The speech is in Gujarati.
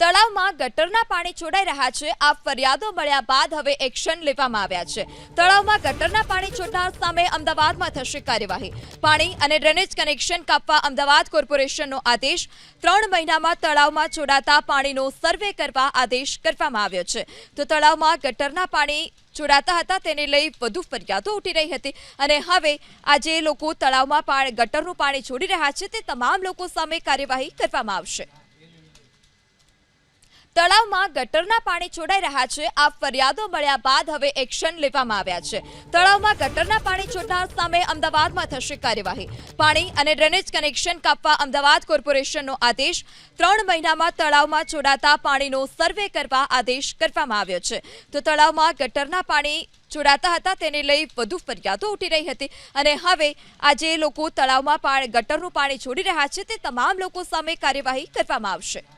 તળાવમાં ગટરના પાણી છોડાઈ રહ્યા છે. આ ફરિયાદો મળ્યા બાદ હવે એક્શન લેવામાં આવ્યા છે. તળાવમાં ગટરના પાણી છોડનાર સામે અમદાવાદમાં થશે કાર્યવાહી. પાણી અને ડ્રેનેજ કનેક્શન કાપવા અમદાવાદ કોર્પોરેશનનો આદેશ. ત્રણ મહિનામાં તળાવમાં છોડાતા પાણીનો સર્વે કરવા આદેશ કરવામાં આવ્યો છે. તો તળાવમાં ગટરના પાણી છોડાતા હતા તેને લઈ વધુ ફરિયાદો ઉઠી રહી હતી. અને હવે આજે લોકો તળાવમાં ગટરનું પાણી છોડી રહ્યા છે. તે તમામ લોકો સામે કાર્યવાહી કરવામાં આવશે. તળાવમાં ગટરના પાણી છોડાઈ રહ્યા છે. આ ફરિયાદો મળ્યા બાદ હવે એક્શન લેવામાં આવ્યા છે. તળાવમાં ગટરના પાણી છોડનાર સામે અમદાવાદમાં થશે કાર્યવાહી. પાણી અને ડ્રેનેજ કનેક્શન કાપવા અમદાવાદ કોર્પોરેશનનો આદેશ. ત્રણ મહિનામાં તળાવમાં છોડાતા પાણીનો સર્વે કરવા આદેશ કરવામાં આવ્યો છે. તો તળાવમાં ગટરના પાણી છોડાતા હતા તેને લઈ વધુ ફરિયાદો ઉઠી રહી હતી અને હવે આજે લોકો તળાવમાં ગટરનું પાણી છોડી રહ્યા છે તે તમામ લોકો સામે કાર્યવાહી કરવામાં આવશે.